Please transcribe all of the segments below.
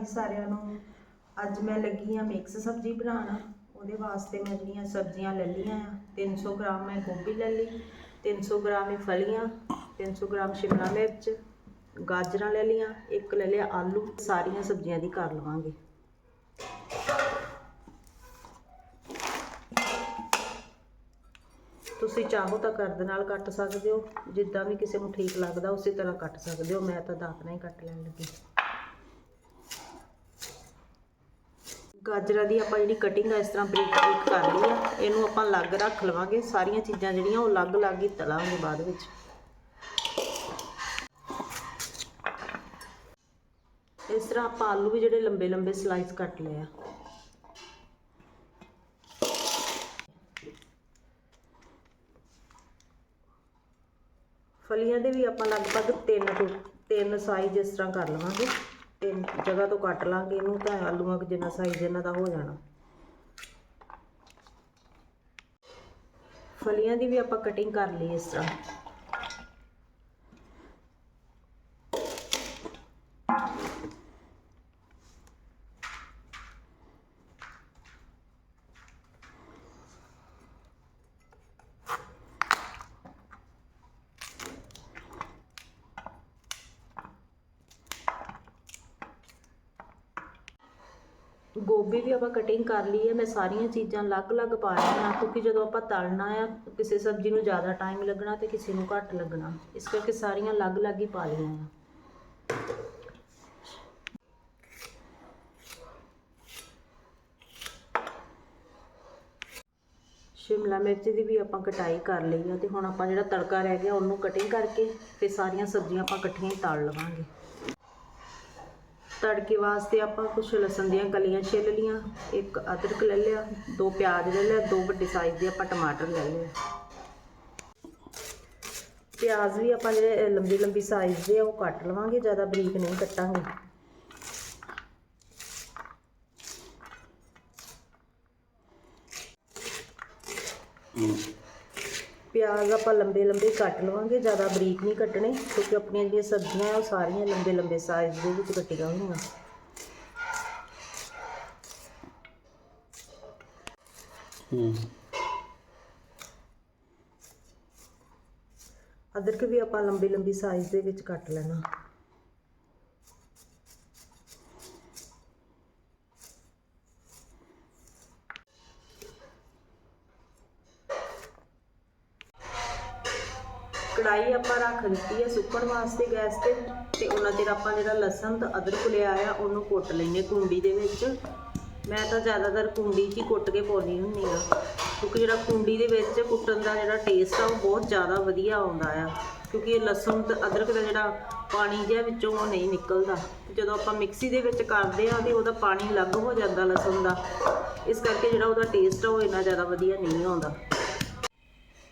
ਜੀ ਸਾਰਿਆਂ ਨੂੰ। ਅੱਜ ਮੈਂ ਲੱਗੀ ਆ ਮਿਕਸ ਸਬਜ਼ੀ ਬਣਾਉਣਾ। ਉਹਦੇ ਵਾਸਤੇ ਮੈਂ ਜਿਹੜੀਆਂ ਸਬਜ਼ੀਆਂ ਲੈ ਲਈਆਂ ਆ। 300 ਗ੍ਰਾਮ ਮੈਂ ਗੋਭੀ ਲੈ ਲਈ 300 ਗ੍ਰਾਮ ਇਹ ਫਲੀਆਂ 300 ਗ੍ਰਾਮ ਸ਼ਿਮਲਾ ਮਿਰਚ, ਗਾਜਰਾਂ ਲੈ ਲਈਆਂ, ਇੱਕ ਲੈ ਲਿਆ ਆਲੂ। ਸਾਰੀਆਂ ਸਬਜ਼ੀਆਂ ਦੀ ਕਰ ਲਵਾਂਗੇ। ਤੁਸੀਂ ਚਾਹੋ ਤਾਂ ਕਰਦ ਨਾਲ ਕੱਟ ਸਕਦੇ ਹੋ। ਜਿੱਦਾਂ ਵੀ ਕਿਸੇ ਨੂੰ ਠੀਕ ਲੱਗਦਾ, ਉਸੇ ਤਰ੍ਹਾਂ ਕੱਟ ਸਕਦੇ ਹੋ। ਮੈਂ ਤਾਂ ਦਾਤ ਨਾਲ ਹੀ ਕੱਟ ਲੈਣ ਲੱਗੀ। ਗਾਜਰਾਂ ਦੀ ਆਪਾਂ ਜਿਹੜੀ ਕਟਿੰਗ ਆ ਇਸ ਤਰ੍ਹਾਂ ਬਰੀਕ ਬਰੀਕ ਕਰ ਲਈ ਆ। ਇਹਨੂੰ ਆਪਾਂ ਅਲੱਗ ਰੱਖ ਲਵਾਂਗੇ। ਸਾਰੀਆਂ ਚੀਜ਼ਾਂ ਜਿਹੜੀਆਂ ਉਹ ਅਲੱਗ-ਅਲੱਗ ਹੀ ਤਲਾਂਗੇ ਬਾਅਦ ਵਿੱਚ। ਇਸ ਤਰ੍ਹਾਂ ਆਪਾਂ ਆਲੂ ਵੀ ਜਿਹੜੇ ਲੰਬੇ ਲੰਬੇ ਸਲਾਈਸ ਕੱਟ ਲਏ ਆ। ਫਲੀਆਂ ਦੇ ਵੀ ਆਪਾਂ ਲਗਭਗ ਤਿੰਨ ਤੋਂ ਤਿੰਨ ਸਾਈਜ਼ ਇਸ ਤਰ੍ਹਾਂ ਕਰ ਲਵਾਂਗੇ। ਤਿੰਨ ਜਗ੍ਹਾ ਤੋਂ ਕੱਟ ਲਾਂਗੇ ਇਹਨੂੰ ਤਾਂ ਆਲੂਆਂ ਜਿੰਨਾ ਸਾਈਜ਼ ਇਹਨਾਂ ਦਾ ਹੋ ਜਾਣਾ। ਫਲੀਆਂ ਦੀ ਵੀ ਆਪਾਂ ਕਟਿੰਗ ਕਰ ਲਈ ਇਸ ਤਰ੍ਹਾਂ। ਗੋਭੀ ਵੀ ਆਪਾਂ ਕਟਿੰਗ ਕਰ ਲਈ ਹੈ, ਮੈਂ ਸਾਰੀਆਂ ਚੀਜ਼ਾਂ ਅਲੱਗ-ਅਲੱਗ ਪਾ ਰਹੀਆਂ ਕਿਉਂਕਿ ਜਦੋਂ ਆਪਾਂ ਤਲਣਾ ਆ, ਕਿਸੇ ਸਬਜ਼ੀ ਨੂੰ ਜ਼ਿਆਦਾ ਟਾਈਮ ਲੱਗਣਾ ਤੇ ਕਿਸੇ ਨੂੰ ਘੱਟ ਲੱਗਣਾ, ਇਸ ਕਰਕੇ ਸਾਰੀਆਂ ਅਲੱਗ-ਅਲੱਗ ਹੀ ਪਾ ਲਈਆਂ ਆ। ਸ਼ਿਮਲਾ ਮਿਰਚ ਦੀ ਵੀ ਆਪਾਂ ਕਟਾਈ ਕਰ ਲਈ ਆ, ਤੇ ਹੁਣ ਆਪਾਂ ਜਿਹੜਾ ਤੜਕਾ ਰਹਿ ਗਿਆ, ਉਹਨੂੰ ਕਟਿੰਗ ਕਰਕੇ ਫਿਰ ਸਾਰੀਆਂ ਸਬਜ਼ੀਆਂ ਆਪਾਂ ਇਕੱਠੀਆਂ ਹੀ ਤਲ ਲਵਾਂਗੇ। ਤੜਕੇ ਵਾਸਤੇ ਆਪਾਂ ਕੁਝ ਲਸਣ ਦੀਆਂ ਕਲੀਆਂ ਛਿੱਲ ਲੀਆਂ ਇੱਕ ਅਦਰਕ ਲੈ ਲਿਆ, ਦੋ ਪਿਆਜ਼ ਲੈ ਲਿਆ, ਦੋ ਵੱਡੇ ਸਾਈਜ਼ ਦੇ ਆਪਾਂ ਟਮਾਟਰ ਲੈ ਲਏ। ਪਿਆਜ਼ ਵੀ ਆਪਾਂ ਜਿਹੜੇ ਲੰਬੀ ਲੰਬੀ ਸਾਈਜ਼ ਦੇ ਆ, ਉਹ ਕੱਟ ਲਵਾਂਗੇ, ਜ਼ਿਆਦਾ ਬਰੀਕ ਨਹੀਂ ਕੱਟਾਂਗੇ ਪਿਆਜ਼ ਆਪਾਂ ਲੰਬੇ ਲੰਬੇ ਕੱਟ ਲਵਾਂਗੇ ਜ਼ਿਆਦਾ ਬਰੀਕ ਨਹੀਂ ਕੱਟਣੇ ਕਿਉਂਕਿ ਆਪਣੀਆਂ ਜਿਹੜੀਆਂ ਸਬਜ਼ੀਆਂ ਉਹ ਸਾਰੀਆਂ ਲੰਬੇ ਲੰਬੇ ਸਾਈਜ਼ ਦੇ ਵਿੱਚ ਕੱਟੀਆਂ ਹੋਈਆਂ। ਹੂੰ। ਅਦਰਕ ਵੀ ਆਪਾਂ ਲੰਬੀ ਲੰਬੀ ਸਾਈਜ਼ ਦੇ ਵਿੱਚ ਕੱਟ ਲੈਣਾ ਕੜਾਈ ਆਪਾਂ ਰੱਖ ਦਿੱਤੀ ਹੈ ਸੁੱਕਣ ਵਾਸਤੇ ਗੈਸ ਤੇ ਤੇ ਉਹਨਾਂ ਚਿਰ ਆਪਾਂ ਜਿਹੜਾ ਲਸਣ ਤੇ ਅਦਰਕ ਲਿਆ ਆ, ਉਹਨੂੰ ਕੁੱਟ ਲੈਨੇ ਕੁੰਡੀ ਦੇ ਵਿੱਚ। ਮੈਂ ਤਾਂ ਜ਼ਿਆਦਾਤਰ ਕੁੰਡੀ 'ਚ ਹੀ ਕੁੱਟ ਕੇ ਪਾਉਂਦੀ ਹੁੰਦੀ ਆ ਕਿਉਂਕਿ ਜਿਹੜਾ ਕੁੰਡੀ ਦੇ ਵਿੱਚ ਕੁੱਟਣ ਦਾ ਜਿਹੜਾ ਟੇਸਟ ਆ, ਉਹ ਬਹੁਤ ਜ਼ਿਆਦਾ ਵਧੀਆ ਆਉਂਦਾ ਆ। ਕਿਉਂਕਿ ਇਹ ਲਸਣ ਤੇ ਅਦਰਕ ਦਾ ਜਿਹੜਾ ਪਾਣੀ ਜਿਹਾ ਵਿੱਚੋਂ ਉਹ ਨਹੀਂ ਨਿਕਲਦਾ। ਜਦੋਂ ਆਪਾਂ ਮਿਕਸੀ ਦੇ ਵਿੱਚ ਕਰਦੇ ਆ ਤੇ ਉਹਦਾ ਪਾਣੀ ਅਲੱਗ ਹੋ ਜਾਂਦਾ ਲਸਣ ਦਾ। ਇਸ ਕਰਕੇ ਜਿਹੜਾ ਉਹਦਾ ਟੇਸਟ ਆ, ਉਹ ਇੰਨਾ ਜ਼ਿਆਦਾ ਵਧੀਆ ਨਹੀਂ ਆਉਂਦਾ।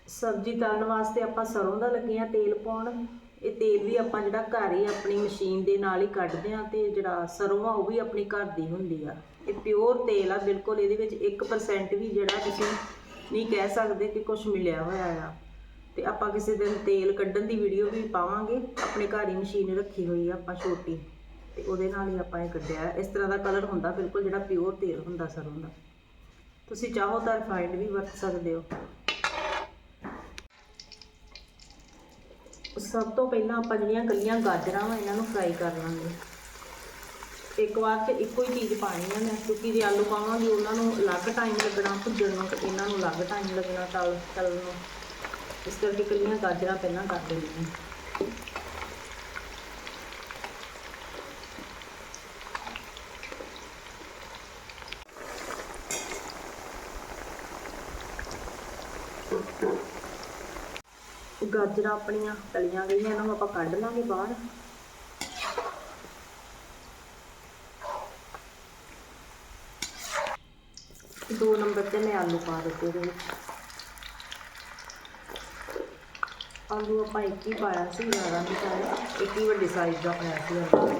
ਸਬਜ਼ੀ ਤਲਣ ਵਾਸਤੇ ਆਪਾਂ ਸਰੋਂ ਦਾ ਲੱਗੇ ਆ ਤੇਲ ਪਾਉਣ। ਇਹ ਤੇਲ ਵੀ ਆਪਾਂ ਜਿਹੜਾ ਘਰ ਹੀ ਆਪਣੀ ਮਸ਼ੀਨ ਦੇ ਨਾਲ ਹੀ ਕੱਢਦੇ ਆ ਤੇ ਜਿਹੜਾ ਸਰੋਂ ਆ ਉਹ ਵੀ ਆਪਣੀ ਘਰ ਦੀ ਹੁੰਦੀ ਆ। ਇਹ ਪਿਓਰ ਤੇਲ ਆ, ਬਿਲਕੁਲ ਇਹਦੇ ਵਿੱਚ 1% ਵੀ ਜਿਹੜਾ ਤੁਸੀਂ ਨਹੀਂ ਕਹਿ ਸਕਦੇ ਕਿ ਕੁਝ ਮਿਲਿਆ ਹੋਇਆ ਆ। ਤੇ ਆਪਾਂ ਕਿਸੇ ਦਿਨ ਤੇਲ ਕੱਢਣ ਦੀ ਵੀਡੀਓ ਵੀ ਪਾਵਾਂਗੇ। ਆਪਣੇ ਘਰ ਹੀ ਮਸ਼ੀਨ ਰੱਖੀ ਹੋਈ ਆ ਆਪਾਂ ਛੋਟੀ। ਤੇ ਉਹਦੇ ਨਾਲ ਹੀ ਆਪਾਂ ਇਹ ਕੱਢਿਆ। ਇਸ ਤਰ੍ਹਾਂ ਦਾ ਕਲਰ ਹੁੰਦਾ ਬਿਲਕੁਲ ਜਿਹੜਾ ਪਿਓਰ ਤੇਲ ਹੁੰਦਾ ਸਰੋਂ ਦਾ। ਤੁਸੀਂ ਚਾਹੋ ਤਾਂ ਰਿਫਾਈਨਡ ਵੀ ਵਰਤ ਸਕਦੇ ਹੋ। ਸਭ ਤੋਂ ਪਹਿਲਾਂ ਆਪਾਂ ਜਿਹੜੀਆਂ ਕੱਲੀਆਂ ਗਾਜਰਾਂ ਵਾ, ਇਹਨਾਂ ਨੂੰ ਫਰਾਈ ਕਰ ਲਾਂਗੇ। ਇੱਕ ਵਾਰ 'ਚ ਇੱਕੋ ਹੀ ਚੀਜ਼ ਪਾਣੀ ਹੈ ਮੈਂ, ਕਿਉਂਕਿ ਜੇ ਆਲੂ ਪਾਵਾਂਗੀ, ਉਹਨਾਂ ਨੂੰ ਅਲੱਗ ਟਾਈਮ ਲੱਗਣਾ, ਭੁੱਜਣ ਨੂੰ ਇਹਨਾਂ ਨੂੰ ਅਲੱਗ ਟਾਈਮ ਲੱਗਣਾ ਤਲ, ਤਲਣ ਨੂੰ। ਇਸ ਕਰਕੇ ਕੱਲੀਆਂ ਗਾਜਰਾਂ ਪਹਿਲਾਂ ਕਰ ਦਿੰਦੀ ਹਾਂ। ਗਾਜਰਾਂ ਆਪਣੀਆਂ ਤਲੀਆਂ ਗਈਆਂ, ਇਹਨਾਂ ਨੂੰ ਆਪਾਂ ਕੱਢ ਲਾਂਗੇ ਬਾਹਰ। ਦੋ ਨੰਬਰ ਤੇ ਮੈਂ ਆਲੂ ਪਾ ਦਿੱਤੇ ਇਹਦੇ ਵਿੱਚ। ਆਲੂ ਆਪਾਂ ਇੱਕ ਹੀ ਪਾਇਆ ਸੀ, ਜ਼ਿਆਦਾ ਨਹੀਂ ਪਾਇਆ, ਇੱਕ ਹੀ ਵੱਡੀ ਸਾਈਜ਼ ਦਾ ਪਾਇਆ ਸੀ ਆਲੂ।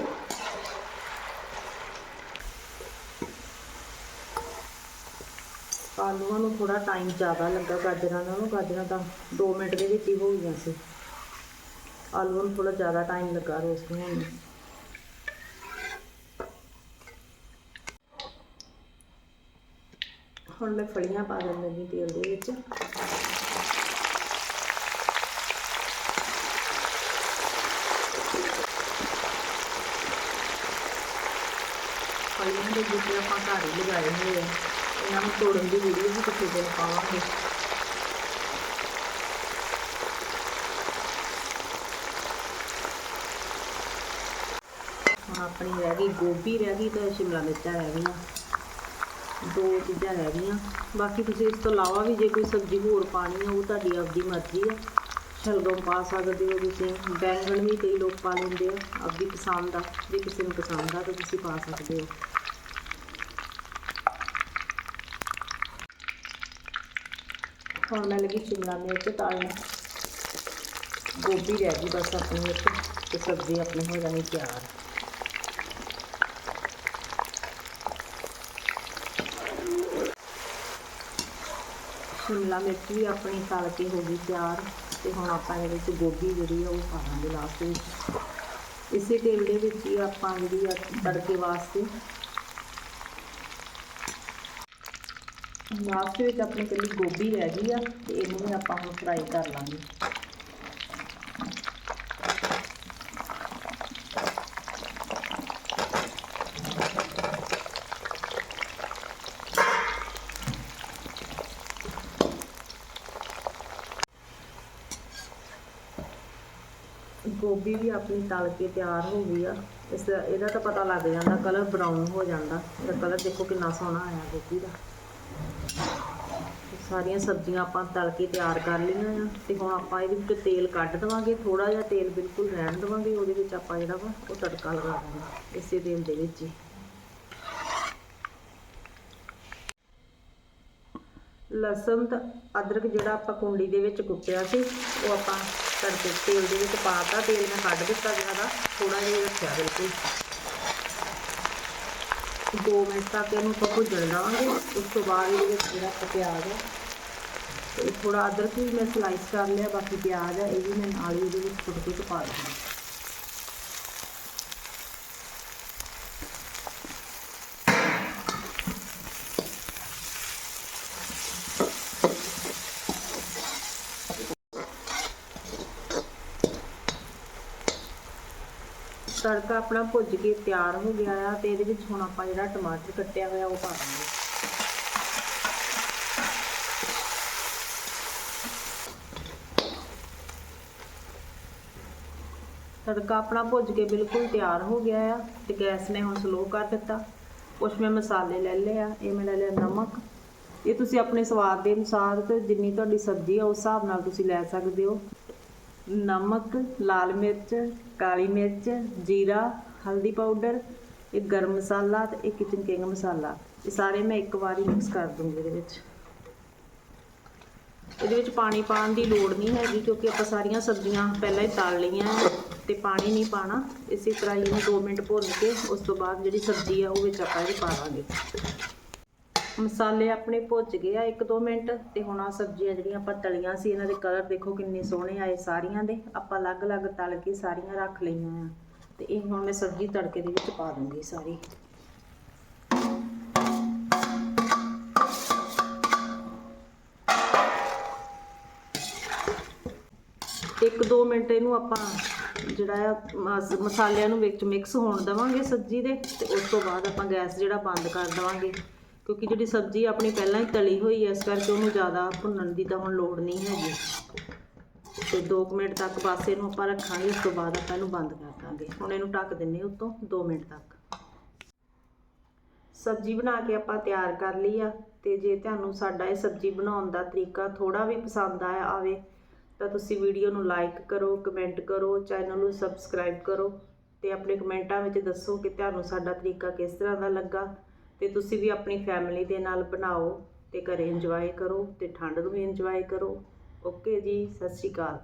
ਆਲੂਆਂ ਨੂੰ ਥੋੜਾ ਟਾਈਮ ਜ਼ਿਆਦਾ ਲੱਗਾ ਗਾਜਰਾਂ ਨਾਲੋਂ ਗਾਜਰਾਂ ਤਾਂ 2 ਮਿੰਟ ਦੇ ਵਿੱਚ ਹੀ ਹੋ ਗਈਆਂ ਸੀ। ਆਲੂਆਂ ਨੂੰ ਥੋੜਾ ਜ਼ਿਆਦਾ ਟਾਈਮ ਲੱਗਾ ਰੋਸਟ ਹੋਣ ਨੂੰ ਹੁਣ ਮੈਂ ਫੜੀਆਂ ਪਾ ਦਿੰਦੀ ਜੀ ਤੇਲ ਦੇ ਵਿੱਚ। ਫਲੀਆਂ ਦੇ ਵਿੱਚ ਆਪਾਂ ਘਰ ਹੀ ਲਗਾਏ ਹੋਏ ਆ। ਇਹਨਾਂ ਨੂੰ ਤੋੜਨ ਦੀ ਵੀਡੀਓ ਵੀ ਕਿਸੇ ਦਿਨ ਪਾਵਾਂਗੇ। ਹੁਣ ਆਪਣੀ ਰਹਿ ਗਈ, ਗੋਭੀ ਰਹਿ ਗਈ ਤੇ ਸ਼ਿਮਲਾ ਮਿਰਚਾਂ ਰਹਿ ਗਈਆਂ। ਦੋ ਚੀਜ਼ਾਂ ਰਹਿ ਗਈਆਂ। ਬਾਕੀ ਤੁਸੀਂ ਇਸ ਤੋਂ ਇਲਾਵਾ ਵੀ ਜੇ ਕੋਈ ਸਬਜ਼ੀ ਹੋਰ ਪਾਣੀ ਹੈ ਉਹ ਤੁਹਾਡੀ ਆਪਦੀ ਮਰਜ਼ੀ ਹੈ ਸ਼ਲਗਮ ਪਾ ਸਕਦੇ ਹੋ ਤੁਸੀਂ। ਬੈਂਗਣ ਵੀ ਕਈ ਲੋਕ ਪਾ ਲੈਂਦੇ ਆ, ਆਪਦੀ ਪਸੰਦ ਆ। ਜੇ ਕਿਸੇ ਨੂੰ ਪਸੰਦ ਆ ਤਾਂ ਤੁਸੀਂ ਪਾ ਸਕਦੇ ਹੋ। ਹੁਣ ਮੈਂ ਲੱਗੀ ਸ਼ਿਮਲਾ ਮਿਰਚ ਤਾਲਣਾ ਗੋਭੀ ਰਹਿ ਗਈ ਬਸ ਆਪਣੀ ਇੱਕ, ਤੇ ਸਬਜ਼ੀ ਆਪਣੀ ਹੋ ਜਾਣੀ ਤਿਆਰ। ਸ਼ਿਮਲਾ ਮਿਰਚ ਵੀ ਆਪਣੀ ਤਲ ਕੇ ਹੋ ਗਈ ਤਿਆਰ, ਤੇ ਹੁਣ ਆਪਾਂ ਇਹਦੇ ਵਿੱਚ ਗੋਭੀ ਜਿਹੜੀ ਆ ਉਹ ਪਾਵਾਂਗੇ ਲਾਸਟ ਵਿੱਚ। ਇਸੇ ਤੇਲ ਦੇ ਵਿੱਚ ਹੀ ਆਪਾਂ ਜਿਹੜੀ ਆ ਤੜਕੇ ਵਾਸਤੇ ਲਾਸਟ ਵਿੱਚ ਆਪਣੀ ਕੱਲੀ ਗੋਭੀ ਰਹਿ ਗਈ ਆ ਤੇ ਇਹਨੂੰ ਵੀ ਆਪਾਂ ਹੁਣ ਫਰਾਈ ਕਰ ਲਾਂਗੇ। ਗੋਭੀ ਵੀ ਆਪਣੀ ਤਲ ਕੇ ਤਿਆਰ ਹੋ ਗਈ ਆ। ਇਸ ਇਹਦਾ ਤਾਂ ਪਤਾ ਲੱਗ ਜਾਂਦਾ ਕਲਰ ਬਰਾਊਨ ਹੋ ਜਾਂਦਾ। ਇਹਦਾ ਕਲਰ ਦੇਖੋ ਕਿੰਨਾ ਸੋਹਣਾ ਆਇਆ ਗੋਭੀ ਦਾ। ਸਾਰੀਆਂ ਸਬਜ਼ੀਆਂ ਆਪਾਂ ਤਲ ਕੇ ਤਿਆਰ ਕਰ ਲਈਆਂ ਆ ਤੇ ਹੁਣ ਆਪਾਂ ਇਹਦੇ ਵਿੱਚ ਤੇਲ ਕੱਢ ਦਵਾਂਗੇ ਥੋੜਾ ਜਿਹਾ ਤੇਲ ਬਿਲਕੁਲ ਰਹਿਣ ਦਵਾਂਗੇ, ਉਹਦੇ ਵਿੱਚ ਆਪਾਂ ਜਿਹੜਾ ਵਾ ਉਹ ਤੜਕਾ ਲਗਾ ਦਾਂਗੇ ਇਸੇ ਤੇਲ ਦੇ ਵਿੱਚ ਹੀ। ਲਸਣ ਤੇ ਅਦਰਕ ਜਿਹੜਾ ਆਪਾਂ ਕੁੰਡੀ ਦੇ ਵਿੱਚ ਕੁੱਟਿਆ ਸੀ, ਉਹ ਆਪਾਂ ਤੜਕੇ ਤੇਲ ਦੇ ਵਿੱਚ ਪਾਤਾ ਤੇਲ ਮੈਂ ਕੱਢ ਦਿੱਤਾ ਜਿਹੜਾ ਥੋੜਾ ਜਿਹਾ ਹੀ ਰੱਖਿਆ ਬਿਲਕੁਲ। ਦੋ ਮਿੰਟ ਤੱਕ ਇਹਨੂੰ ਆਪਾਂ ਭੁੱਜਣ ਦੇਵਾਂਗੇ ਉਸ ਤੋਂ ਬਾਅਦ ਇਹਦੇ ਵਿੱਚ ਜਿਹੜਾ ਆਪਾਂ ਪਿਆਜ਼ ਹੈ ਤੇ ਥੋੜਾ ਅਦਰਕ ਵੀ ਮੈਂ ਸਲਾਈਸ ਕਰ ਲਿਆ ਬਾਕੀ ਪਿਆਜ਼ ਹੈ ਇਹ ਵੀ ਮੈਂ ਨਾਲ ਹੀ ਇਹਦੇ ਵਿੱਚ ਕੁੱਟ ਕੇ ਪਾ ਦਿੰਦੀ ਤੜਕਾ ਆਪਣਾ ਭੁੱਜ ਕੇ ਤਿਆਰ ਹੋ ਗਿਆ ਆ ਤੇ ਇਹਦੇ ਵਿੱਚ ਹੁਣ ਆਪਾਂ ਜਿਹੜਾ ਟਮਾਟਰ ਕੱਟਿਆ ਹੋਇਆ ਉਹ ਪਾ ਦਾਂਗੇ ਤੜਕਾ ਆਪਣਾ ਭੁੱਜ ਕੇ ਬਿਲਕੁਲ ਤਿਆਰ ਹੋ ਗਿਆ ਆ ਤੇ ਗੈਸ ਨੇ ਹੁਣ ਸਲੋ ਕਰ ਦਿੱਤਾ। ਕੁਛ ਮੈਂ ਮਸਾਲੇ ਲੈ ਲਏ ਆ, ਇਹ ਮੈਂ ਲੈ ਲਿਆ ਨਮਕ। ਇਹ ਤੁਸੀਂ ਆਪਣੇ ਸਵਾਦ ਦੇ ਅਨੁਸਾਰ ਤੇ ਜਿੰਨੀ ਤੁਹਾਡੀ ਸਬਜ਼ੀ ਆ, ਉਸ ਹਿਸਾਬ ਨਾਲ ਤੁਸੀਂ ਲੈ ਸਕਦੇ ਹੋ। ਨਮਕ, ਲਾਲ ਮਿਰਚ, ਕਾਲੀ ਮਿਰਚ, ਜੀਰਾ, ਹਲਦੀ ਪਾਊਡਰ, ਇਹ ਗਰਮ ਮਸਾਲਾ ਤੇ ਇਹ ਕਿਚਨ ਕਿੰਗ ਮਸਾਲਾ। ਇਹ ਸਾਰੇ ਮੈਂ ਇੱਕ ਵਾਰੀ ਮਿਕਸ ਕਰ ਦੂੰਗੀ ਇਹਦੇ ਵਿੱਚ। ਇਹਦੇ ਵਿੱਚ ਪਾਣੀ ਪਾਉਣ ਦੀ ਲੋੜ ਨਹੀਂ ਹੈਗੀ ਕਿਉਂਕਿ ਆਪਾਂ ਸਾਰੀਆਂ ਸਬਜ਼ੀਆਂ ਪਹਿਲਾਂ ਹੀ ਤਲ ਲਈਆਂ ਹੈ ਤੇ ਪਾਣੀ ਨਹੀਂ ਪਾਣਾ ਇਸੇ ਤਰ੍ਹਾਂ ਹੀ ਇਹਨੂੰ 2 ਮਿੰਟ ਭੁੰਨ ਕੇ ਉਸ ਤੋਂ ਬਾਅਦ ਜਿਹੜੀ ਸਬਜ਼ੀ ਆ ਉਹ ਵਿੱਚ ਆਪਾਂ ਇਹ ਪਾ ਦਾਂਗੇ। ਮਸਾਲੇ ਆਪਣੇ ਭੁੱਜ ਗਏ ਆ 1-2 ਮਿੰਟ ਤੇ ਹੁਣ ਆ ਸਬਜ਼ੀਆਂ ਜਿਹੜੀਆਂ ਆਪਾਂ ਤਲੀਆਂ ਸੀ, ਇਹਨਾਂ ਦੇ ਕਲਰ ਦੇਖੋ ਕਿੰਨੇ ਸੋਹਣੇ ਆਏ ਸਾਰੀਆਂ ਦੇ। ਆਪਾਂ ਅਲੱਗ-ਅਲੱਗ ਤਲ ਕੇ ਸਾਰੀਆਂ ਰੱਖ ਲਈਆਂ ਆ। ਤੇ ਇਹ ਹੁਣ ਮੈਂ ਸਬਜ਼ੀ ਤੜਕੇ ਦੇ ਵਿੱਚ ਪਾ ਦੂੰਗੀ ਸਾਰੀ। ਇੱਕ ਦੋ ਮਿੰਟ ਇਹਨੂੰ ਆਪਾਂ ਜਿਹੜਾ ਆ ਮਸ- ਮਸਾਲਿਆਂ ਨੂੰ ਵਿੱਚ ਮਿਕਸ ਹੋਣ ਦੇਵਾਂਗੇ ਸਬਜ਼ੀ ਦੇ ਤੇ ਉਸ ਤੋਂ ਬਾਅਦ ਆਪਾਂ ਗੈਸ ਜਿਹੜਾ ਬੰਦ ਕਰ ਦੇਵਾਂਗੇ। ਕਿਉਂਕਿ ਜਿਹੜੀ ਸਬਜ਼ੀ ਆਪਣੀ ਪਹਿਲਾਂ ਹੀ ਤਲੀ ਹੋਈ ਹੈ, ਇਸ ਕਰਕੇ ਉਹਨੂੰ ਜ਼ਿਆਦਾ ਭੁੰਨਣ ਦੀ ਤਾਂ ਹੁਣ ਲੋੜ ਨਹੀਂ ਹੈਗੀ। ਤੇ 2 ਮਿੰਟ ਤੱਕ ਬਸ ਇਹਨੂੰ ਆਪਾਂ ਰੱਖਾਂਗੇ, ਉਸ ਤੋਂ ਬਾਅਦ ਆਪਾਂ ਇਹਨੂੰ ਬੰਦ ਕਰ ਦਾਂਗੇ। ਹੁਣ ਇਹਨੂੰ ਢੱਕ ਦਿੰਨੇ ਉੱਤੋਂ 2 ਮਿੰਟ ਤੱਕ। ਸਬਜ਼ੀ ਬਣਾ ਕੇ ਆਪਾਂ ਤਿਆਰ ਕਰ ਲਈ ਆ, ਤੇ ਜੇ ਤੁਹਾਨੂੰ ਸਾਡਾ ਇਹ ਸਬਜ਼ੀ ਬਣਾਉਣ ਦਾ ਤਰੀਕਾ ਥੋੜਾ ਵੀ ਪਸੰਦ ਆਇਆ ਆਵੇ ਤਾਂ ਤੁਸੀਂ ਵੀਡੀਓ ਨੂੰ ਲਾਈਕ ਕਰੋ ਕਮੈਂਟ ਕਰੋ ਚੈਨਲ ਨੂੰ ਸਬਸਕ੍ਰਾਈਬ ਕਰੋ ਤੇ ਆਪਣੇ ਕਮੈਂਟਾਂ ਵਿੱਚ ਦੱਸੋ ਕਿ ਤੁਹਾਨੂੰ ਸਾਡਾ ਤਰੀਕਾ ਕਿਸ ਤਰ੍ਹਾਂ ਦਾ ਲੱਗਾ ਤੇ ਤੁਸੀਂ ਵੀ ਆਪਣੀ ਫੈਮਿਲੀ ਦੇ ਨਾਲ ਬਣਾਓ ਤੇ ਘਰੇ ਇੰਜੋਏ ਕਰੋ ਤੇ ਠੰਡ ਨੂੰ ਵੀ ਇੰਜੋਏ ਕਰੋ। ਓਕੇ ਜੀ, ਸਤਿ ਸ਼੍ਰੀ ਅਕਾਲ।